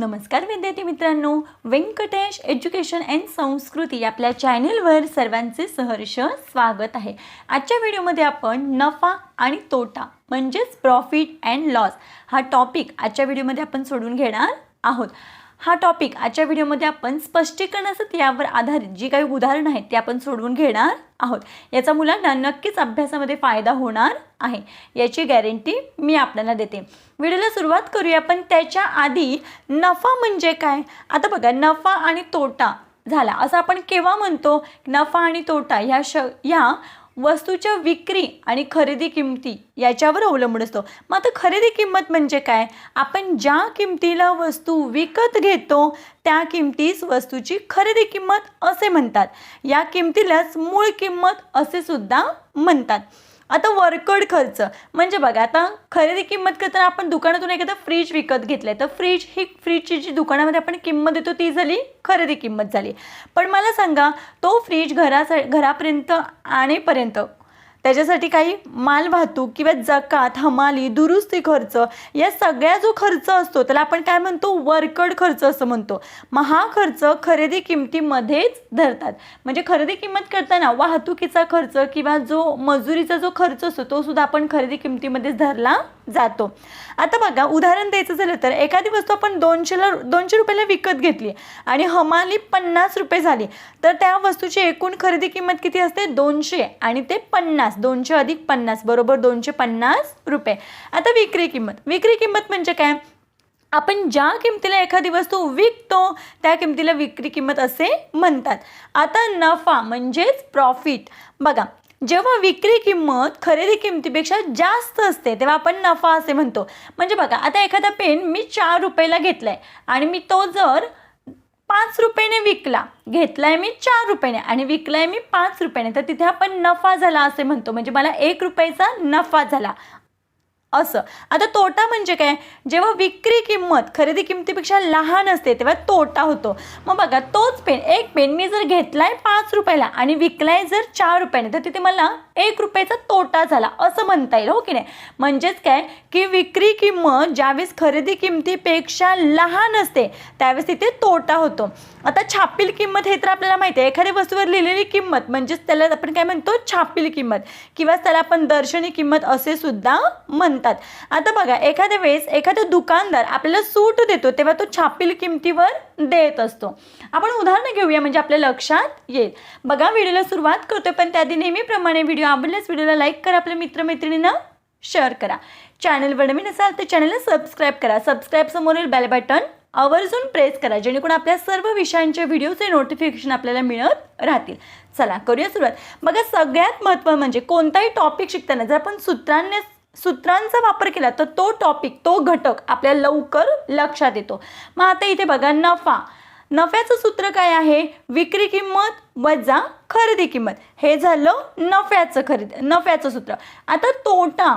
नमस्कार विद्यार्थी मित्रांनो. व्यंकटेश एज्युकेशन अँड संस्कृती आपल्या चॅनेलवर सर्वांचे सहर्ष स्वागत आहे. आजच्या व्हिडिओमध्ये आपण नफा आणि तोटा म्हणजेच प्रॉफिट अँड लॉस हा टॉपिक आजच्या व्हिडिओमध्ये आपण सोडून घेणार आहोत. हा टॉपिक आजच्या व्हिडिओमध्ये आपण स्पष्टीकरण असत यावर आधारित जी काही उदाहरणं आहेत ते आपण सोडवून घेणार आहोत. याचा मुलांना नक्कीच अभ्यासामध्ये फायदा होणार आहे. याची गॅरंटी मी आपल्याला देते. व्हिडिओला सुरुवात करूया पण त्याच्या आधी नफा म्हणजे काय? आता बघा नफा आणि तोटा झाला. असं आपण केव्हा म्हणतो? नफा आणि तोटा ह्या श ह्या वस्तूच्या विक्री आणि खरेदी किमती याच्यावर अवलंबून असतो. मग आता खरेदी किंमत म्हणजे काय? आपण ज्या किमतीला वस्तू विकत घेतो त्या किमतीस वस्तूची खरेदी किंमत असे म्हणतात. या किमतीलाच मूळ किंमत असे सुद्धा म्हणतात. आता वरकड खर्च. म्हणजे बघा आता खरेदी किंमत करताना आपण दुकानातून एखादा फ्रीज विकत घेतलाय. तर फ्रीज ही फ्रीजची जी दुकानामध्ये आपण किंमत देतो ती झाली खरेदी किंमत झाली. पण मला सांगा तो फ्रीज घरासा घरापर्यंत आणेपर्यंत त्याच्यासाठी काही माल वाहतूक किंवा जकात हमाली दुरुस्ती खर्च या सगळ्या जो खर्च असतो त्याला आपण काय म्हणतो? वरकड खर्च असं म्हणतो. मग हा खर्च खरेदी किमतीमध्येच धरतात. म्हणजे खरेदी किंमत करताना वाहतुकीचा खर्च किंवा जो मजुरीचा जो खर्च असतो तो सुद्धा आपण खरेदी किमतीमध्येच धरला जातो. आता बघा उदाहरण द्यायचं झालं तर एखादी वस्तू आपण दोनशेला दोनशे रुपयाला विकत घेतली आणि हमाली पन्नास रुपये झाली तर त्या वस्तूची एकूण खरेदी किंमत किती असते? दोनशे आणि ते पन्नास दोनशे अधिक पन्नास बरोबर दोनशे पन्नास रुपये. आता विक्री किंमत. विक्री किंमत म्हणजे काय? आपण ज्या किमतीला एखादी वस्तू विकतो त्या किमतीला विक्री किंमत असे म्हणतात. आता नफा म्हणजेच प्रॉफिट बघा जेव्हा विक्री किंमत खरेदी किमतीपेक्षा जास्त असते तेव्हा आपण नफा असे म्हणतो. म्हणजे बघा आता एखादा पेन मी चार रुपयाला आहे आणि मी तो जर पाच रुपयाने विकला घेतलाय मी चार रुपयाने आणि विकलाय मी पाच रुपयाने तर तिथे आपण नफा झाला असे म्हणतो. म्हणजे मला एक रुपयाचा नफा झाला. असं. आता तोटा म्हणजे काय? जेव्हा विक्री किंमत खरेदी किमतीपेक्षा लहान असते तेव्हा तोटा होतो. मग बघा तोच पेन एक पेन मी जर घेतलाय पाच रुपयाला आणि विकलाय जर चार रुपयाने तर तिथे मला एक रुपयाचा तोटा झाला असं म्हणता येईल हो की नाही? म्हणजेच काय? की विक्री किंमत ज्यावेळेस खरेदी किमतीपेक्षा लहान असते त्यावेळेस तिथे तोटा होतो. आता छापील किंमत हे तर आपल्याला माहिती आहे. एखाद्या वस्तूवर लिहिलेली किंमत म्हणजेच त्याला आपण काय म्हणतो? छापील किंमत. किंवा त्याला आपण दर्शनी किंमत असे सुद्धा म्हणतात. आता बघा एखाद्या वेळेस एखादा दुकानदार आपल्याला सूट देतो तेव्हा तो छापील किमतीवर देत असतो. आपण उदाहरणं घेऊया म्हणजे आपल्या लक्षात येईल. बघा व्हिडिओला सुरुवात करतोय पण त्याआधी नेहमीप्रमाणे व्हिडिओ आवडल्यास व्हिडिओला लाईक करा आपल्या मित्रमैत्रिणींना शेअर करा. चॅनलवर नवीन असाल तर चॅनलला सबस्क्राईब करा. सबस्क्राईब समोरील बेल बटन. आवर्जून प्रेस करा जेणेकरून आपल्या सर्व विषयांच्या व्हिडिओचे नोटिफिकेशन आपल्याला मिळत राहतील. चला करूया सुरुवात. बघा सगळ्यात महत्त्व म्हणजे कोणताही टॉपिक शिकताना जर आपण सूत्रांनी सूत्रांचा वापर केला तर तो टॉपिक तो घटक आपल्याला लवकर लक्षात येतो. मग आता इथे बघा नफा. नफ्याचं सूत्र काय आहे? विक्री किंमत वजा खरेदी किंमत. हे झालं नफ्याचं खरेदी नफ्याचं सूत्र. आता तोटा.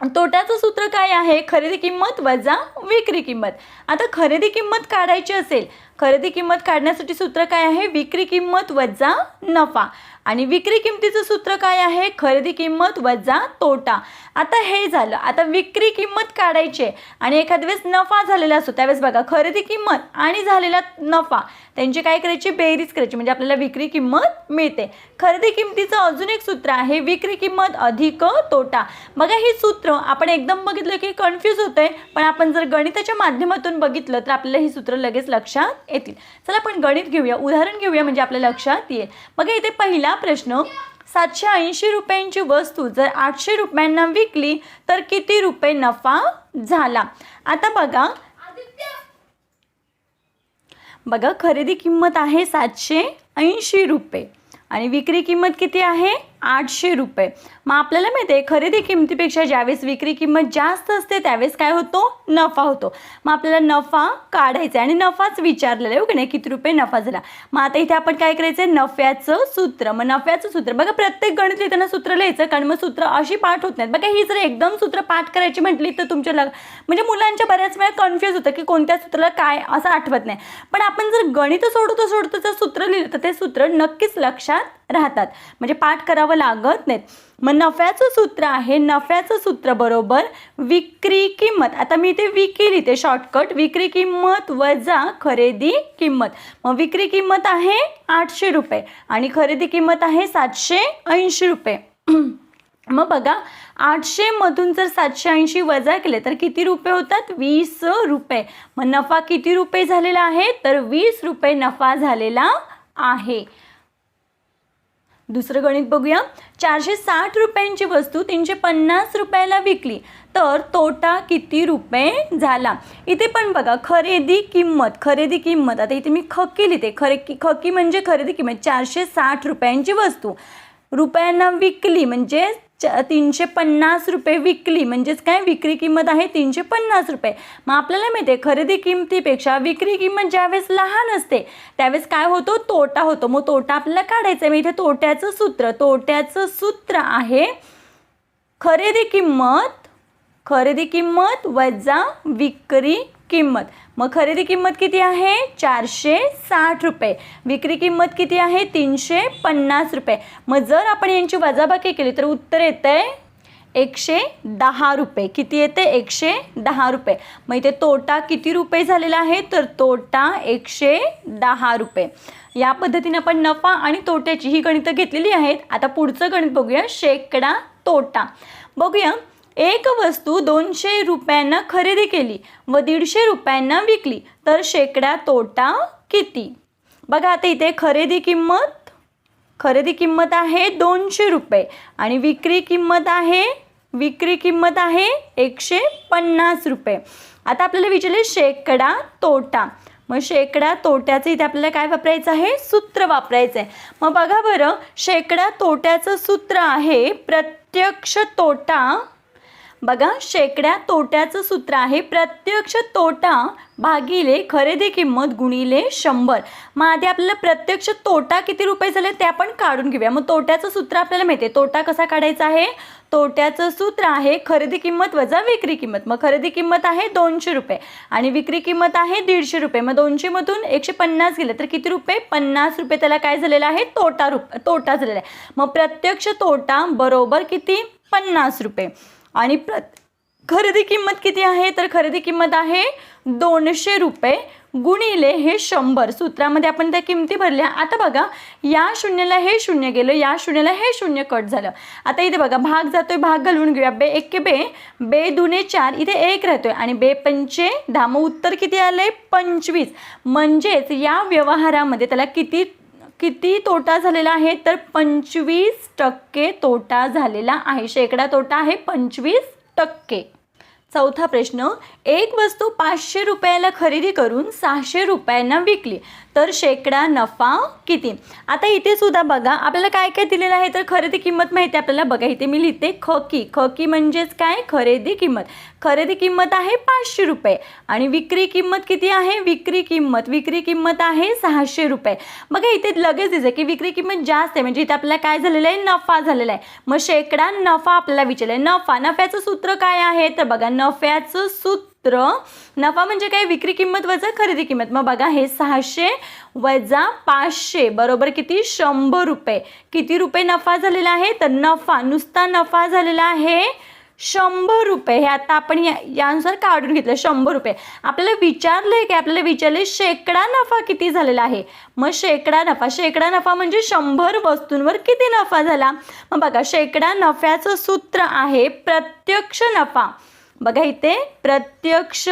तोट्याचं सूत्र काय आहे? खरेदी किंमत वजा विक्री किंमत. आता खरेदी किंमत काढायची असेल खरेदी किंमत काढण्यासाठी सूत्र काय आहे? विक्री किंमत वजा नफा. आणि विक्री किंमतीचं सूत्र काय आहे? खरेदी किंमत वजा तोटा. आता हे झालं. आता विक्री किंमत काढायची आहे. आणि एखाद्या वेळेस नफा झालेला असतो. त्यावेळेस बघा खरेदी किंमत आणि झालेला नफा त्यांची काय करायची? बेरीज करायची. म्हणजे आपल्याला विक्री किंमत मिळते. खरेदी किंमतीचं अजून एक सूत्र आहे विक्री किंमत अधिक तोटा. बघा हे सूत्र आपण एकदम बघितलं की कन्फ्यूज होतंय. पण आपण जर गणिताच्या माध्यमातून बघितलं तर आपल्याला ही सूत्र लगेच लक्षात येतील. चला आपण गणित घेऊया. उदाहरण घेऊया म्हणजे आपल्या लक्षात येईल. बघा इथे पहिला प्रश्न सातशे ऐंशी रुपयांची वस्तू जर आठशे रुपयांना विकली तर किती रुपये नफा झाला? आता बघा. बघा खरेदी किंमत आहे सातशे ऐंशी रुपये. आणि विक्री किंमत किती आहे? आठशे रुपये. मग आपल्याला माहिती आहे खरेदी किमतीपेक्षा ज्यावेळेस विक्री किंमत जास्त असते त्यावेळेस काय होतो? नफा होतो. मग आपल्याला नफा काढायचा आहे आणि नफाच विचारलेला आहे हो नाही? किती रुपये नफा झाला? मग आता इथे आपण काय करायचं आहे नफ्याचं सूत्र. मग नफ्याचं सूत्र. बघा प्रत्येक गणित लिहिताना सूत्र लिहायचं कारण मग सूत्र अशी पाठ होत नाहीत. बघा ही जर एकदम सूत्र पाठ करायची म्हटली तर तुमच्या लग म्हणजे मुलांच्या बऱ्याच वेळा कन्फ्यूज होतं की कोणत्या सूत्राला काय असं आठवत नाही. पण आपण जर गणित सोडतो सोडतो जर सूत्र लिहिलं तर ते सूत्र नक्कीच लक्षात राहतात. म्हणजे पाठ करावं लागत नाहीत. मग नफ्याचं सूत्र आहे नफ्याचं सूत्र बरोबर विक्री किंमत. आता मी इथे विकी लिहिते शॉर्टकट विक्री किंमत वजा खरेदी किंमत. मग विक्री किंमत आहे आठशे रुपये आणि खरेदी किंमत आहे सातशे ऐंशी रुपये. मग बघा आठशेमधून जर सातशे ऐंशी वजा केले तर किती रुपये होतात? वीस रुपये. मग नफा किती रुपये झालेला आहे? तर वीस रुपये नफा झालेला आहे. दुसरं गणित बघूया. चारशे साठ रुपयांची वस्तू तीनशे पन्नास रुपयाला विकली. तर तोटा किती रुपये झाला? इथे पण बघा खरेदी किंमत खरेदी किंमत. आता इथे मी खकी लिहिते. खरे की खकी म्हणजे खरेदी किंमत. चारशे साठ रुपयांची वस्तू. रुपयांना विकली म्हणजे च तीनशे पन्नास रुपये विकली म्हणजेच काय? विक्री किंमत आहे तीनशे पन्नास रुपये. मग आपल्याला माहिती आहे खरेदी किंमतीपेक्षा विक्री किंमत ज्यावेळेस लहान असते त्यावेळेस काय होतो? तोटा होतो. मग तोटा आपल्याला काढायचा आहे. मग इथे तोट्याचं सूत्र तोट्याचं सूत्र आहे खरेदी किंमत खरेदी किंमत वजा विक्री किंमत. मग खरेदी किंमत किती आहे? चारशे साठ रुपये. विक्री किंमत किती आहे? तीनशे पन्नास रुपये. मग जर आपण यांची वजाबाकी केली तर उत्तर येतं आहे एकशे दहा रुपये. किती येते एकशे दहा रुपये. मग इथे तोटा किती रुपये झालेला आहे? तर तोटा एकशे दहा रुपये. या पद्धतीने आपण नफा आणि तोट्याची ही गणितं घेतलेली आहेत. आता पुढचं गणित बघूया. शेकडा तोटा. बघूया. एक वस्तू दोनशे रुपयांना खरेदी केली व दीडशे रुपयांना विकली. तर शेकडा तोटा किती? बघा आता इथे खरेदी किंमत खरेदी किंमत आहे दोनशे रुपये आणि विक्री किंमत आहे विक्री किंमत आहे एकशे पन्नास रुपये. आता आपल्याला विचारले शेकडा तोटा. मग शेकडा तोट्याचं इथे आपल्याला काय वापरायचं आहे? सूत्र वापरायचं आहे. मग बघा बरं शेकडा तोट्याचं सूत्र आहे प्रत्यक्ष तोटा बघा शेकड्या तोट्याचं सूत्र आहे. प्रत्यक्ष तोटा भागिले खरेदी किंमत गुणिले शंभर. मग आधी आपल्याला प्रत्यक्ष तोटा किती रुपये झाले ते आपण काढून घेऊया. मग तोट्याचं सूत्र आपल्याला माहिती आहे. तोटा कसा काढायचा आहे? तोट्याचं सूत्र आहे खरेदी किंमत वजा विक्री किंमत. मग खरेदी किंमत आहे दोनशे रुपये आणि विक्री किंमत आहे दीडशे रुपये. मग दोनशेमधून एकशे पन्नास गेले तर किती रुपये? पन्नास रुपये त्याला काय झालेला आहे? तोटा रुप तोटा झालेला आहे. मग प्रत्यक्ष तोटा बरोबर किती? पन्नास रुपये. आणि प्र खरेदी किंमत किती आहे? तर खरेदी किंमत आहे दोनशे रुपये गुणिले हे शंभर. सूत्रामध्ये आपण त्या किमती भरल्या. आता बघा या शून्याला हे शून्य गेलं या शून्याला हे शून्य कट झालं. आता इथे बघा भाग जातोय भाग घालून घेऊया. बे एक बे बे दुने चार इथे एक राहतोय. आणि बे पंचे दहा. मग उत्तर किती आलंय? पंचवीस. म्हणजेच या व्यवहारामध्ये त्याला किती किती तोटा झालेला आहे? तर पंचवीस टक्के तोटा झालेला आहे. शेकडा तोटा आहे पंचवीस टक्के. चौथा प्रश्न एक वस्तू पाचशे रुपयाला खरेदी करून सहाशे रुपयांना विकली. तर शेकडा नफा किती? आता इथे सुद्धा बघा आपल्याला काय काय दिलेलं आहे तर खरेदी किंमत माहिती आहे आपल्याला बघा. इथे मी लिहिते खकी. खकी म्हणजेच काय? खरेदी किंमत. खरेदी किंमत आहे पाचशे रुपये. आणि विक्री किंमत किती आहे? विक्री किंमत. विक्री किंमत आहे सहाशे रुपये. बघा इथे लगेच दिसतं की विक्री किंमत जास्त आहे. म्हणजे इथे आपल्याला काय झालेलं आहे? नफा झालेला आहे. मग शेकडा नफा आपल्याला विचारलं आहे नफा. नफ्याचं सूत्र काय आहे? तर बघा नफ्याचं सूत्र. नफा म्हणजे काय? विक्री किंमत वजा खरेदी किंमत. मग बघा हे सहाशे वजा पाचशे बरोबर किती? शंभर रुपये. किती रुपये नफा झालेला आहे? तर नफा नुसता नफा झालेला आहे शंभर रुपये. हे आता आपण या यानुसार काढून घेतलं शंभर रुपये. आपल्याला विचारलं आहे की आपल्याला विचारले शेकडा नफा किती झालेला आहे? मग शेकडा नफा शेकडा नफा म्हणजे शंभर वस्तूंवर किती नफा झाला? मग बघा शेकडा नफ्याचं सूत्र आहे प्रत्यक्ष नफा. बघा इथे प्रत्यक्ष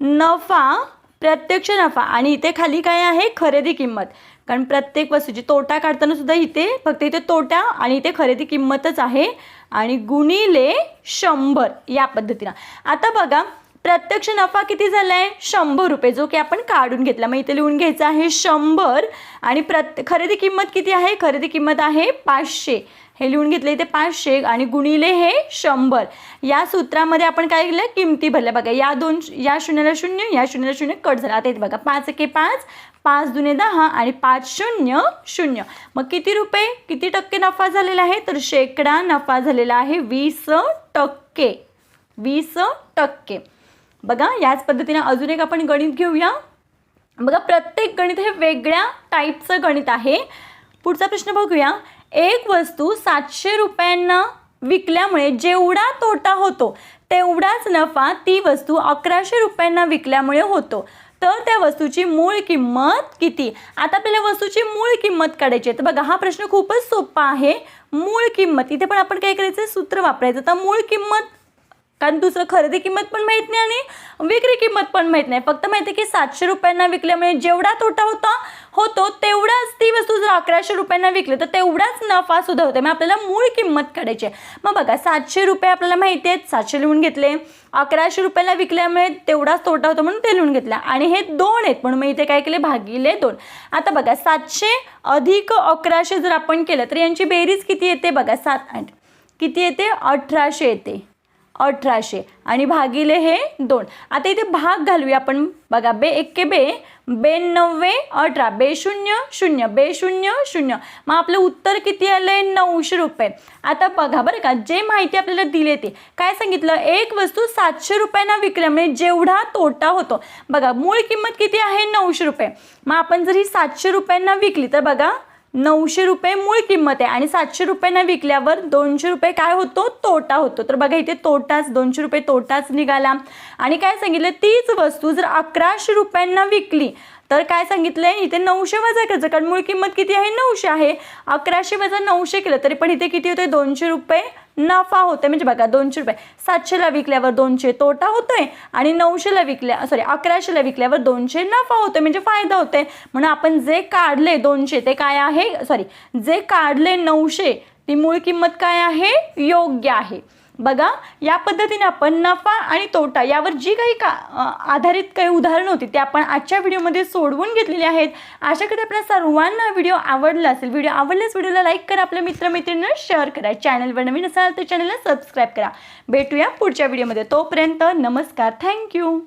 नफा प्रत्यक्ष नफा. आणि इथे खाली काय आहे? खरेदी किंमत. कारण प्रत्येक वस्तूची तोटा काढताना सुद्धा इथे फक्त इथे तोटा आणि इथे खरेदी किंमतच आहे. आणि गुणिले शंभर या पद्धतीनं. आता बघा प्रत्यक्ष नफा किती झाला आहे शंभर रुपये जो की आपण काढून घेतला. मग इथे लिहून घ्यायचा आहे शंभर आणि प्रत खरेदी किंमत किती आहे? खरेदी किंमत आहे पाचशे. हे लिहून घेतले इथे पाचशे आणि गुणिले हे शंभर. या सूत्रामध्ये आपण काय केलं किमती भरल्या. बघा या दोन या शून्याला शून्य या शून्याला शून्य कट झाला. आता इथे बघा पाच एके पाच पाच दुने दहा आणि पाच शून्य शून्य. मग किती रुपये? किती टक्के नफा झालेला आहे? तर शेकडा नफा झालेला आहे वीस टक्के. वीस टक्के. बघा याच पद्धतीने अजून एक आपण गणित घेऊया. बघा प्रत्येक गणित हे वेगळ्या टाईपचं गणित आहे. पुढचा प्रश्न बघूया. एक वस्तू सातशे रुपयांना विकल्यामुळे जेवढा तोटा होतो तेवढाच नफा ती वस्तू अकराशे रुपयांना विकल्यामुळे होतो. तर त्या वस्तूची मूळ किंमत किती? आता आपल्याला वस्तूची मूळ किंमत काढायची आहे. तर बघा हा प्रश्न खूपच सोपा आहे. मूळ किंमत इथे पण आपण काय करायचं? सूत्र वापरायचं. तर मूळ किंमत कारण दुसरं खरेदी किंमत पण माहीत नाही आणि विक्री किंमत पण माहीत नाही. फक्त माहिती आहे की सातशे रुपयांना विकल्यामुळे जेवढा तोटा होता होतो तेवढाच ती वस्तू जर अकराशे रुपयांना विकली तर तेवढाच नफा सुद्धा होते. मग आपल्याला मूळ किंमत काढायची आहे. मग बघा सातशे रुपये आपल्याला माहिती आहेत सातशे लिहून घेतले. अकराशे रुपयाला विकल्यामुळे तेवढाच तोटा होतो म्हणून ते लिहून घेतला. आणि हे दोन आहेत म्हणून मी इथे काय केले? भागिले दोन. आता बघा सातशे अधिक अकराशे जर आपण केलं तर यांची बेरीज किती येते? बघा सात आठ. किती येते? अठराशे येते. अठराशे. आणि भागिले हे दोन. आता इथे भाग घालूया आपण. बघा बे एक्के बे बे नव्वे अठरा. बे शून्य शून्य. बे शून्य शून्य. मग आपलं उत्तर किती आलं आहे नऊशे रुपये. आता बघा बरं का जे माहिती आपल्याला दिले ते काय सांगितलं? एक वस्तू सातशे रुपयांना विकल्यामुळे म्हणजे जेवढा तोटा होतो. बघा मूळ किंमत किती आहे? नऊशे रुपये. मग आपण जर ही सातशे रुपयांना विकली तर बघा नऊशे रुपये मूळ किंमत आहे आणि सातशे रुपयांना विकल्यावर दोनशे रुपये काय होतो? तोटा होतो. तर बघा इथे तोटाच दोनशे रुपये तोटाच निघाला. आणि काय सांगितलं? तीच वस्तू जर अकराशे रुपयांना विकली तर काय सांगितलं आहे इथे नऊशे वजा करायचं कारण मूळ किंमत किती आहे? नऊशे आहे. अकराशे वजा नऊशे केलं तरी पण इथे किती होते दोनशे रुपये नफा होतोय. म्हणजे बघा दोनशे रुपये. सातशेला विकल्यावर दोनशे तोटा होतोय आणि नऊशेला विकल्या सॉरी अकराशेला विकल्यावर दोनशे नफा होतोय. म्हणजे फायदा होतोय. म्हणून आपण जे काढले दोनशे ते काय आहे? सॉरी जे काढले नऊशे ती मूळ किंमत काय आहे? योग्य आहे. बघा या पद्धतीने आपण नफा आणि तोटा यावर जी काही का आधारित काही उदाहरणं होती ते आपण आजच्या व्हिडिओमध्ये सोडवून घेतलेली आहेत. अशा करते आपल्या सर्वांना व्हिडिओ आवडला असेल व्हिडिओ आवडल्यास व्हिडिओला लाईक करा आपल्या मित्रमैत्रिणींना शेअर करा. चॅनलवर नवीन असाल तर चॅनलला सबस्क्राईब करा. भेटूया पुढच्या व्हिडिओमध्ये. तोपर्यंत नमस्कार. थँक्यू.